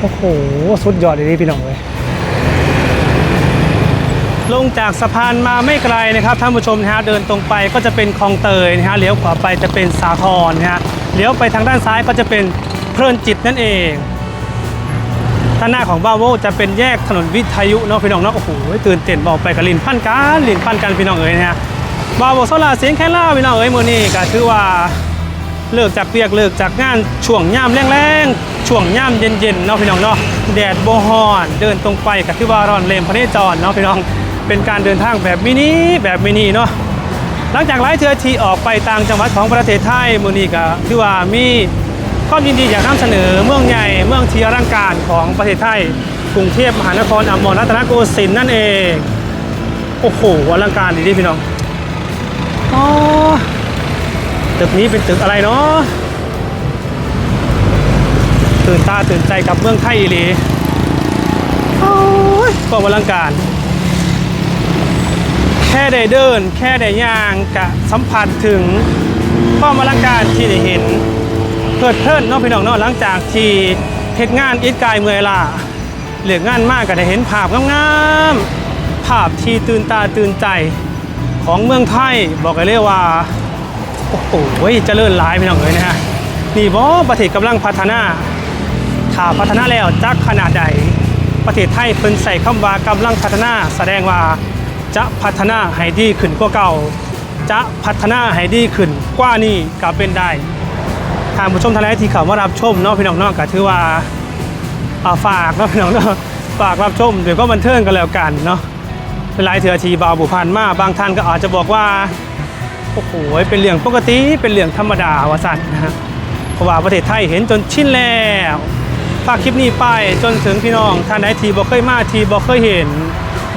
โอ้โห สุดยอดเลยพี่น้องเลยลงจากสะพานมาไม่ไกลนะครับท่านผู้ชมนะฮะเดินตรงไปก็จะเป็นคลองเตยนะฮะเลี้ยวขวาไปจะเป็นสาทรนะฮะเลี้ยวไปทางด้านซ้ายก็จะเป็นเพลินจิตนั่นเองด้านหน้าของบ้าโวจะเป็นแยกถนนวิทยุเนาะพี่น้องเนาะโอ้โหตื่นเต้นบอกไปกับลินพันกันลินพันกันพี่น้องเอ๋ยนะฮะบ้าโวโซลาเสียงแค่ล่าพี่น้องเอ๋ยมือนี้ก็ถือว่าเลิกจากเปียกเลิกจากงานช่วงย่ามแรงๆ ช่วงย่ามเย็นๆเนาะพี่น้องเนาะแดดโบฮอนเดินตรงไปกับที่ว่ารอนเลมพระเนจรเนาะพี่น้องเป็นการเดินทางแบบมินิแบบมินิเนาะหลังจากไล่เทือทีออกไปต่างจังหวัดของประเทศไทยมือนี้ก็ที่ว่ามีความยินดีอยากนำเสนอเมืองใหญ่เมืองที่อลังการของประเทศไทยกรุงเทพมหานครอมรรัตนโกสินทร์นั่นเองโอ้โหอลังการดีดิพี่น้องอ๋อตึกนี้เป็นตึกอะไรเนาะ ตื่นตาตื่นใจกับเมืองไทยอีหลีโอ้ยก็อลังการ แค่ได้เดิน แค่ได้ย่างกะสัมผัสถึงความอลังการที่ได้เห็นเพิดเพลินเนาะพี่น้องนาะหลังจากที่เฮ็ดงานอิดกายเมื่อยล้าเหลืองานมากก็ได้เห็นภาพงามๆภาพที่ตื่นตาตื่นใจของเมืองไทยบอกเลยว่าโอ้โหเจริญหลายพี่น้องเอ๋ยนะฮะนี่บ่ประเทศกำลังพัฒนา ถ้าพัฒนาแล้วจักขนาดใดประเทศไทยเพิ่นใส่คำว่ากำลังพัฒนา แสดงว่าจะพัฒนาให้ดีขึ้นกว่าเก่า จะพัฒนาให้ดีขึ้นกว่านี้ก็เป็นได้ทางผู้ชมทางไหนที่เขามารับชมเนาะพี่น้องเนาะก็ถือว่าฝากเนาะพี่น้องเนาะฝากรับชมเดี๋ยวก็บันเทิงกันแล้วกันเนาะเป็นหลายเถื่อทีบาวบุพันมาบางท่านก็อาจจะบอกว่าโอ้โหเป็นเรื่องปกติเป็นเรื่องธรรมดาวาสันนะฮะเพราะว่าประเทศไทยเห็นจนชินแล้ว ฝากคลิปนี้ไปจนถึงพี่น้องท่านไหนทีบอกเคยมาทีบอกเคยเห็น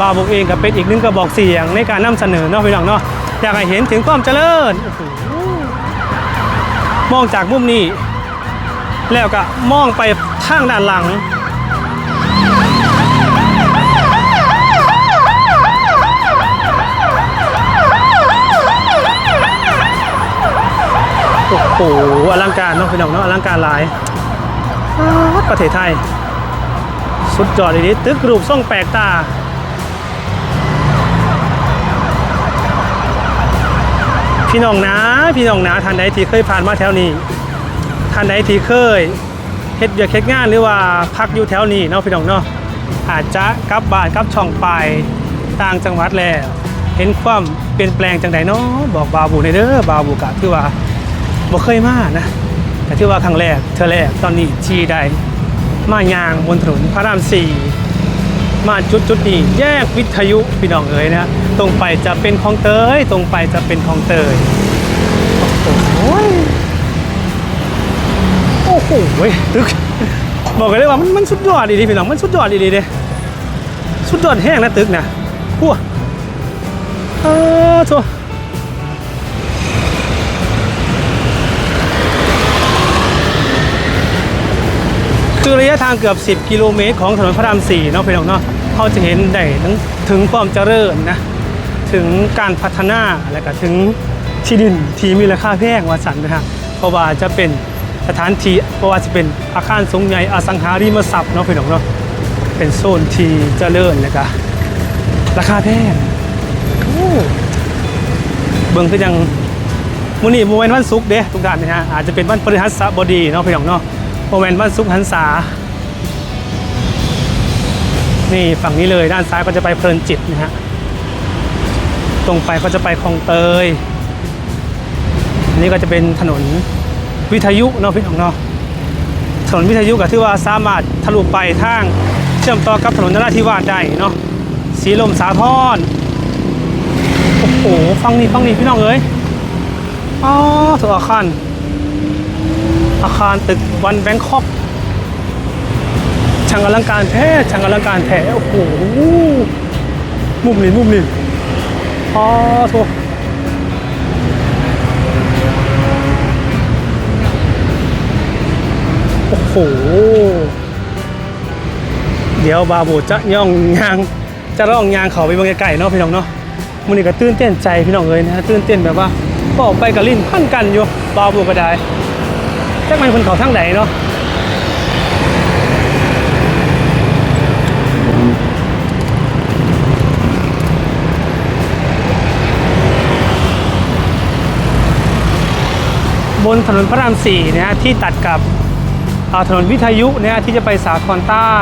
บาวบอกเองก็เป็นอีกหนึงกระบอกเสียงในการนำเสนอเนาะพี่น้องเนาะอยากให้เห็นถึงความเจริญมองจากมุมนี้ แล้วก็มองไปทางด้านหลังโอ้โหอลังการเนาะพี่น้องเนาะอลังการหลาย ประเทศไทย สุดยอดเลยนี่ตึกรูปทรงแปลกตาพี่น้องนะพี่น้องนะท่านใดที่เคยผ่านมาแถวนี้ท่านใดที่เคยเฮ็ดเบียกเฮ็ดงานหรือว่าพักอยู่แถวนี้เนาะพี่น้องเนาะอาจจะกลับบ้านกลับช่องไปต่างจังหวัดแล้ว เห็นความเปลี่ยนแปลงจังใดเนาะบอกบาวบูในเด้อบาวบูกะคือว่าบ่เคยมานะ แต่ที่ว่าครั้งแรกเธอแรกตอนนี้ที่ได้มายางบนถนนพระรามสี่มาจุดจุดนี้แยกวิทยุพี่น้องเอ๋ยนะตรงไปจะเป็นคลองเตยตรงไปจะเป็นคลองเตยโอ้โหโอ้โหตึกบอกเลยว่ามันมันสุดยอดดีๆพี่น้องมันสุดยอดดีๆเด้สุดยอดแห้งนะตึกนะพัวเออโถ คือระยะทางเกือบ 10 กิโลเมตรของถนนพระราม4เนาะพี่น้องเนาะเขาจะเห็นได้ทั้งถึงความเจริญนะถึงการพัฒนาและก็ถึงที่ดินที่มีราคาแพงว่าสันนะฮะเพราะว่าจะเป็นสถานที่เพราะว่าจะเป็นอาคารสูงใหญ่อสังหาริมทรัพย์เนาะพี่น้องเนาะเป็นโซนที่เจริญและก็ราคาแพงโอ้เบิ่งคือยังมื้อนี้บ่แม่นวันศุกร์เด้ทุกท่านนะฮะอาจจะเป็นวันพฤหัสบดีเนาะพี่น้องเนาะ โมเมนต์บ้านซุปหันษา นี่ฝั่งนี้เลยด้านซ้ายก็จะไปเพลินจิตนะฮะ ตรงไปก็จะไปคลองเตย อันนี้ก็จะเป็นถนนวิทยุเนาะพี่น้องเนาะ ถนนวิทยุก็ที่ว่าสามารถทะลุไปทางเชื่อมต่อกับถนนนราธิวาสได้เนาะ สีลมสาทรโอ้โหฟังนี่ฟังนี่พี่น้องเอ้ยอ๋อถูกอาคาร อาคารตึกวันแบงคอกช่างอลังการแท้ช่างอลังการแท้โอ้โหมุมนี้มุมนี้อ๋อโถโอ้โห เดี๋ยวบาบูจะย่องยาง จะร่องยางเขาไปบางไก่เนาะพี่น้องเนาะมันนี่ก็ตื่นเต้นใจพี่น้องเลยนะฮะตื่นเต้นแบบว่าก็ออกไปกับลิ้นพันกันอยู่บาบูก็ได้ จักมันคนเขาทั้งใดเนาะบนถนนพระรามสี่นะฮะที่ตัดกับถนนวิทยุนะฮะที่จะไปสาครใต้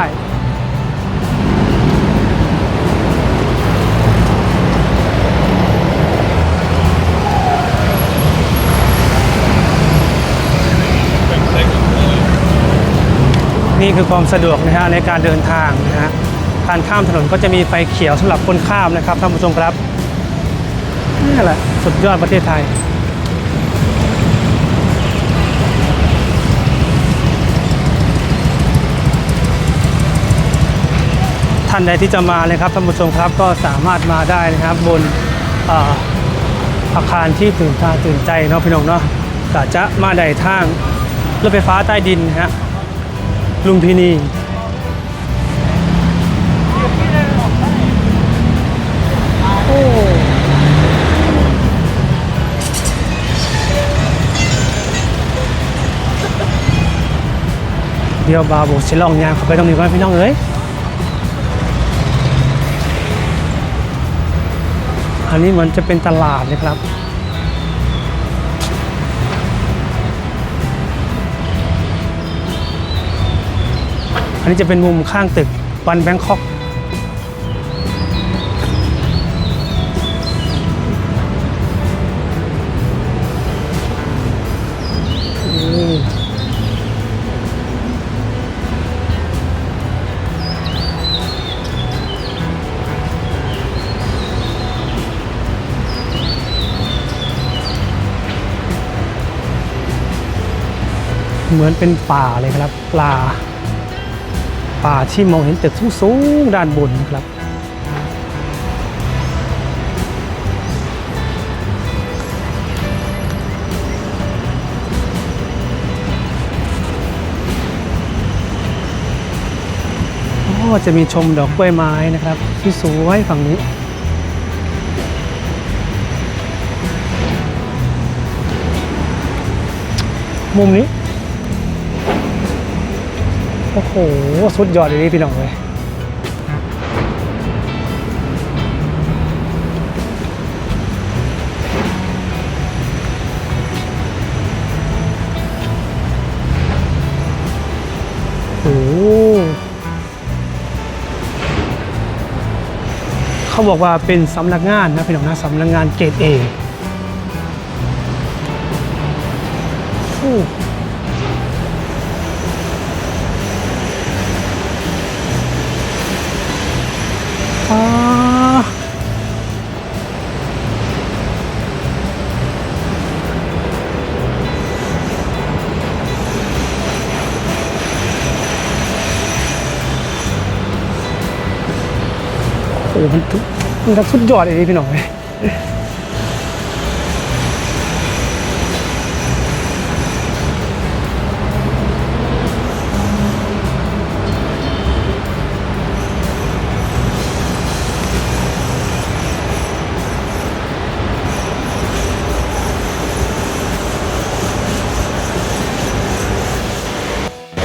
นี่คือความสะดวกนะฮะในการเดินทางนะฮะการข้ามถนนก็จะมีไฟเขียวสำหรับคนข้ามนะครับท่านผู้ชมครับนี่แหละสุดยอดประเทศไทย ท่านใดที่จะมาเลยครับท่านผู้ชมครับก็สามารถมาได้นะครับบนอออาคารที่ตื่นตาตื่นใจเนาะพี่น้องเนาะกะจะมาได้ทางรถไฟฟ้าใต้ดินนะฮะ ลุมพินีโอ้เดี๋ยวบาโบสิลองยางเข้าไปตรงนี้ก่อนพี่น้องเอ้ยอันนี้มือนจะเป็นตลาดนะครับ อันนี้จะเป็นมุมข้างตึกวันแบงคอกเหมือนเป็นป่าเลยครับ ปลา ป่าที่มองเห็นตึกสูงๆด้านบนนะครับโอ้จะมีชมดอกกล้วยไม้นะครับที่สวยฝั่งนี้มุมนี้ โอ้โห สุดยอดเลยนี่พี่น้องเลยโอ้โหเขาบอกว่าเป็นสำนักงานนะพี่น้องนะสำนักงานเกรดเอโอ้ มันมันทักสุดยอดเลยพี่น้องเ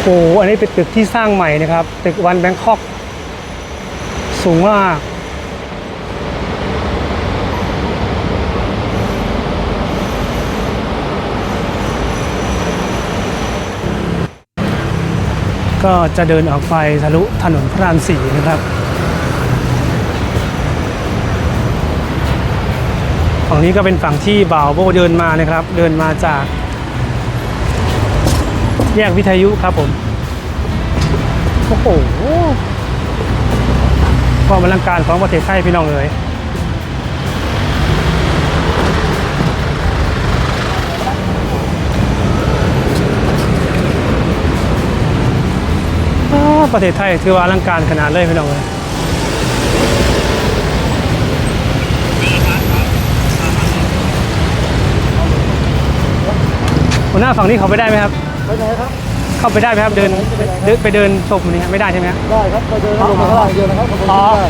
โอ้อันนี้เป็นตึกที่สร้างใหม่นะครับ ตึกวันแบงคอก สูงมาก ก็จะเดินออกไปทะลุถนนพระรามสี่นะครับ ฝั่งนี้ก็เป็นฝั่งที่บ่าวโบเดินมานะครับ เดินมาจาก แยกวิทยุครับผม โอ้โหความอลังการของประเทศไทยพี่น้องเลย ประเทศไทยถือว่าอลังการขนาดเลยพี่น้องเลยหัวหน้าฝั่งนี้เขาไปได้ไหมครับ ไปไหนครับ เข้าไปได้ไหมครับเดินเดินไปเดินชมนี้ไม่ได้ใช่ไหมครับได้ครับไปเดินลงมาข้างล่างเดียวนะครับขบวนอ๋อได้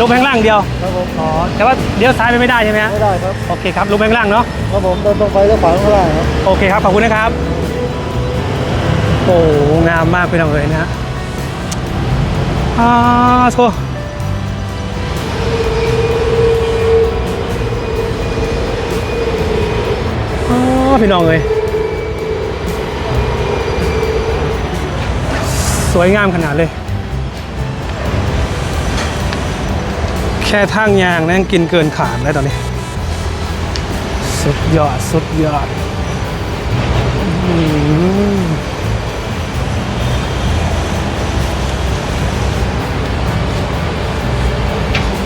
ลงไปข้างล่างเดียวครับผมอ๋อแต่ว่าเลี้ยวซ้ายไปไม่ได้ใช่ไหมฮะไม่ได้ครับโอเคครับลงไปข้างล่างเนาะครับผมเดินตรงไปแล้วขวาข้างล่างครับโอเคครับขอบคุณนะครับโอ้โหงามมากพี่น้องเลยนะฮะ อาโพี่น้องเลยสวยงามขนาดเลย แค่ทางยางนั่งกินเกินขาดแล้วตอนนี้ สุดยอด สุดยอด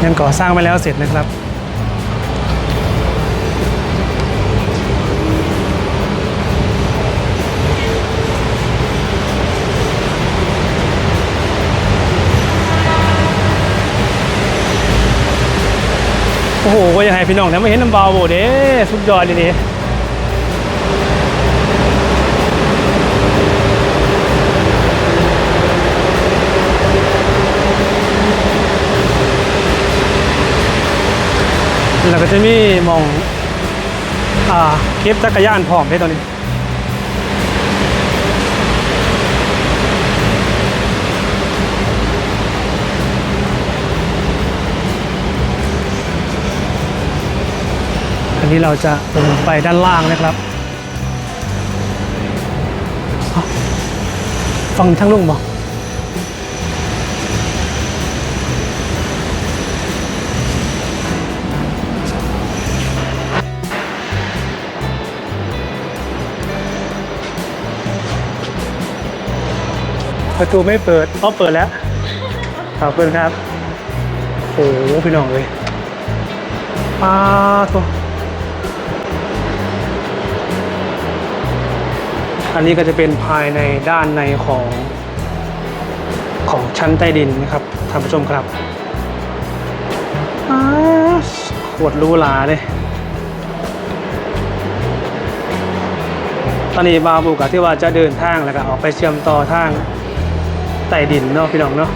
ยังก่อสร้างไปแล้วเสร็จนะครับ โอ้โหก็ยังไงพี่น้องนะไม่เห็นน้ำเบาโบเด้สุดยอดเลยนี่ แล้วก็จะมีมองอ่าเก็บจักรยานพร้อมได้ตอนนี้อันนี้เราจะลงไปด้านล่างนะครับฟังทั้งลุงบอก ประตูไม่เปิดอ๋อเปิดแล้ว ขอบคุณครับ โอ้โหพี่น้องเลยปลาตัวอันนี้ก็จะเป็นภายในด้านในของของชั้นใต้ดินนะครับท่านผู้ชมครับอ้าวขวดรูหราเลยตอนนี้บาบุกะที่ว่าจะเดินทางแล้วก็ออกไปเชื่อมต่อทาง ใต้ดินเนาะพี่น้องเนาะ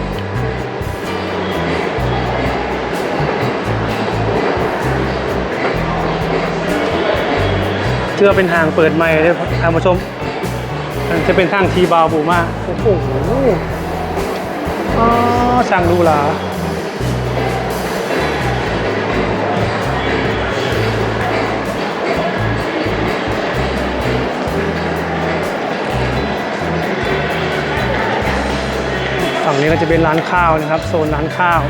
เชื่อเป็นทางเปิดใหม่เลยทางผู้ชมจะเป็นทางทีบาวบูมาโอ้โหอ๋อช่างดูหลา ฝั่งนี้ก็จะเป็นร้านข้าวนะครับ โซนร้านข้าว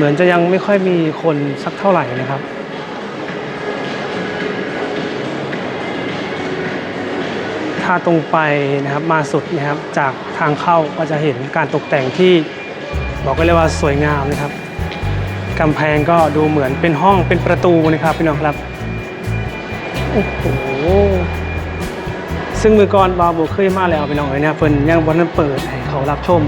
เหมือนจะยังไม่ค่อยมีคนสักเท่าไหร่นะครับถ้าตรงไปนะครับมาสุดนะครับจากทางเข้าก็จะเห็นการตกแต่งที่บอกก็เลยว่าสวยงามนะครับกำแพงก็ดูเหมือนเป็นห้องเป็นประตูนะครับพี่น้องครับโอ้โหซึ่งมือก่อนบาวโบเคยมาแล้วพี่น้องเลยนี่ยเพิ่นยังวันนั้นเปิดให้เขารับชม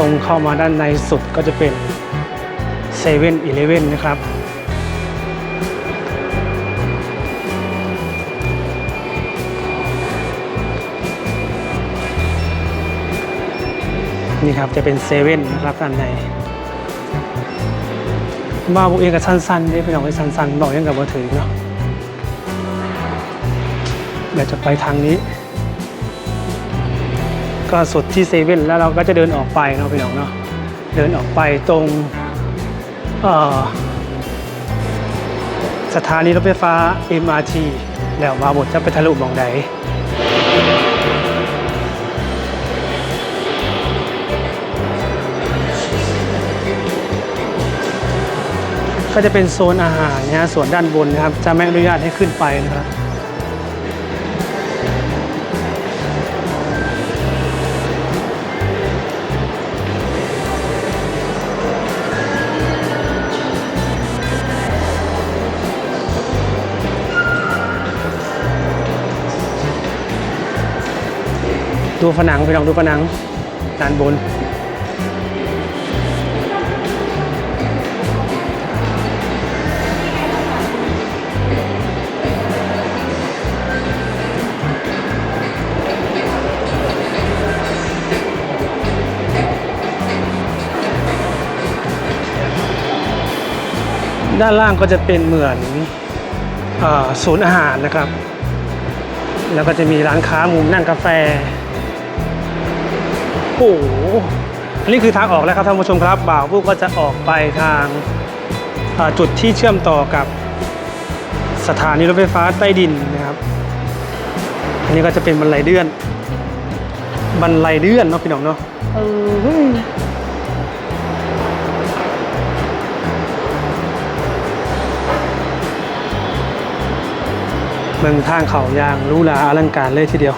ตรงเข้ามาด้านในสุดก็จะเป็นเซเว่นอีเลเว่นนะครับ นี่ครับจะเป็นเซเว่นนะครับด้านในมาบุเองกับสั้นๆนี่เป็นของสั้นๆบอกยังกับว่าถือเนาะเดี๋ยวจะไปทางนี้ ก็สุดที่เซเว่นแล้วเราก็จะเดินออกไปเนาะพี่น้องเนาะเดินออกไปตรงสถานีรถไฟฟ้า MRT แล้วมาบดจะไปทะลุมองใดก็จะเป็นโซนอาหารนะฮะส่วนด้านบนนะครับ จะไม่อนุญาตให้ขึ้นไปนะครับ ดูผนังไปลองดูผนังด้านบน ด้านล่างก็จะเป็นเหมือนศูนย์อาหารนะครับ แล้วก็จะมีร้านค้ามุมนั่งกาแฟ หอันนี้คือทางออกแล้วครับท่านผู้ชมครับ บ่าวผู้ก็จะออกไปทางจุดที่เชื่อมต่อกับสถานีรถไฟฟ้าใต้ดินนะครับ อันนี้ก็จะเป็นบันไดเลื่อน บันไดเลื่อนเนาะพี่น้องเนาะเมืองทางเขายางรู้ลาอลังการเลยทีเดียว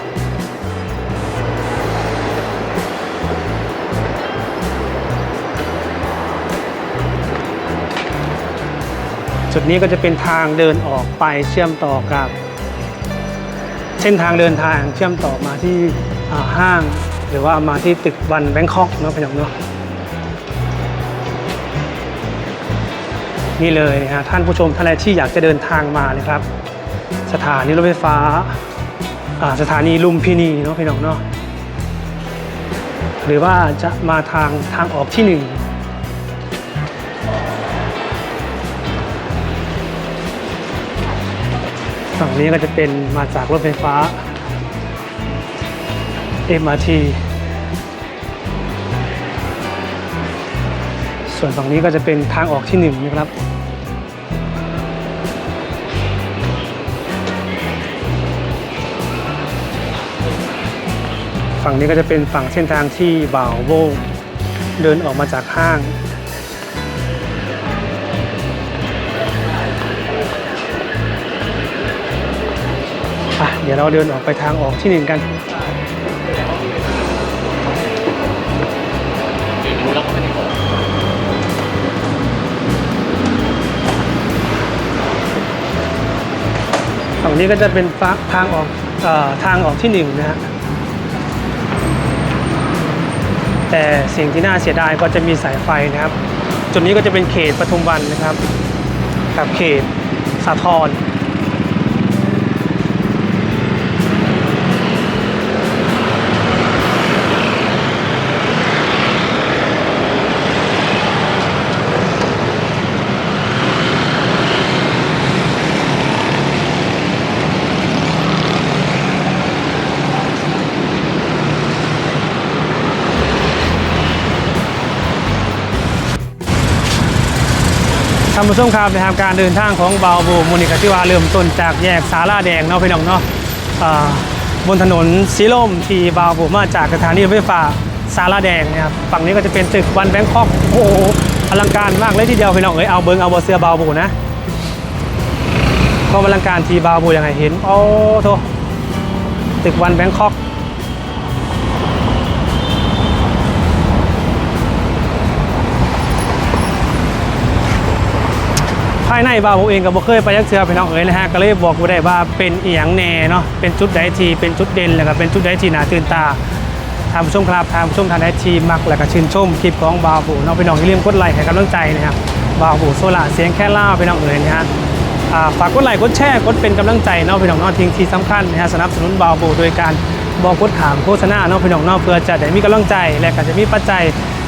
จุดนี้ก็จะเป็นทางเดินออกไปเชื่อมต่อกับ เส้นทางเดินทางเชื่อมต่อมาที่ห้าง หรือว่ามาที่ตึกวันแบงคอกเนาะพี่น้องเนาะนี่เลยฮะท่านผู้ชมท่านใดที่อยากจะเดินทางมาเลยครับ สถานีรถไฟฟ้าอ่าสถานีลุมพินีเนาะพี่น้องเนาะหรือว่าจะมาทางทางออกที่หนึ่ง ฝั่งนี้ก็จะเป็นมาจากรถไฟฟ้า MRT ส่วนฝั่งนี้ก็จะเป็นทางออกที่หนึ่งนะครับ ฝั่งนี้ก็จะเป็นฝั่งเส้นทางที่บ่าวโบงเดินออกมาจากห้าง เดี๋ยวเราเดินออกไปทางออกที่หนึ่งกันฝั่งนี้ก็จะเป็นฟ้าทางออกอทางออกที่หนึ่งนะฮะแต่สิ่งที่น่าเสียดายก็จะมีสายไฟนะครับ จุดนี้ก็จะเป็นเขตปทุมวันนะครับ กับเขตสาทรานผู้ชมครับนะครับการเดินทางของบาโบมูนิกาที่ว่าเริ่มต้นจากแยกสาราแดงเนาะพี่น้องเนาะบนถนนสีลมที่บาโบมาจากสถานีรถไฟฟ้าสาราแดงนะครับฝั่งนี้ก็จะเป็นตึกวันแบงคอกโอ้โหอลังการมากเลยทีเดียวพี่น้องเอ้ยเอาเบิงเอาบอเสื้อบาโบนะความอลังการที่บาโบยังไงเห็นโอ้โถตึกวันแบงคอกายในบ่าวผมเองก็บ่เคยไปยักเชือพี่น้องเอ๋ยนะฮะก็เลยบอกกูได้ว่าเป็นอีหยังแน่เนาะเป็นจุดใดที่เป็นจุดเด่นแล้วก็เป็นจุดใดที่น่าตื่นตาทางผู้ชมครับทางผู้ชมทางใดทีมักแล้วก็ชื่นชมคลิปของบ่าวผู้น้องพี่น้องที่เรียมกดไลค์ให้กำลังใจนะครับบ่าวผู้โซล่าเสียงแค่ล่าพี่น้องเอ๋ยนะฮะอ่าฝากกดไลค์กดแชร์กดเป็นกำลังใจเนาะพี่น้องนาะทิ้งที่สำคัญนะฮะสนับสนุนบ่าวผู้โดยการบอกกดถามโฆษณาเนาะพี่น้องเนาะเพื่อจะได้มีกำลังใจ และก็จะมีปัจจัย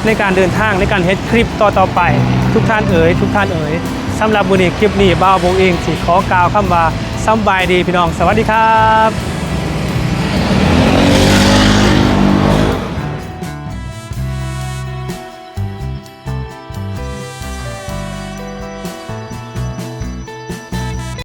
ในการเดินทางในการเฮ็ดคลิปต่อๆไป ทุกท่านเอ๋ยทุกท่านเอ๋ย สำหรับมือนี้คลิปนี้บ่าวบงเองสิขอกล่าวคำว่าสำบายดีพี่น้อง สวัสดีครับ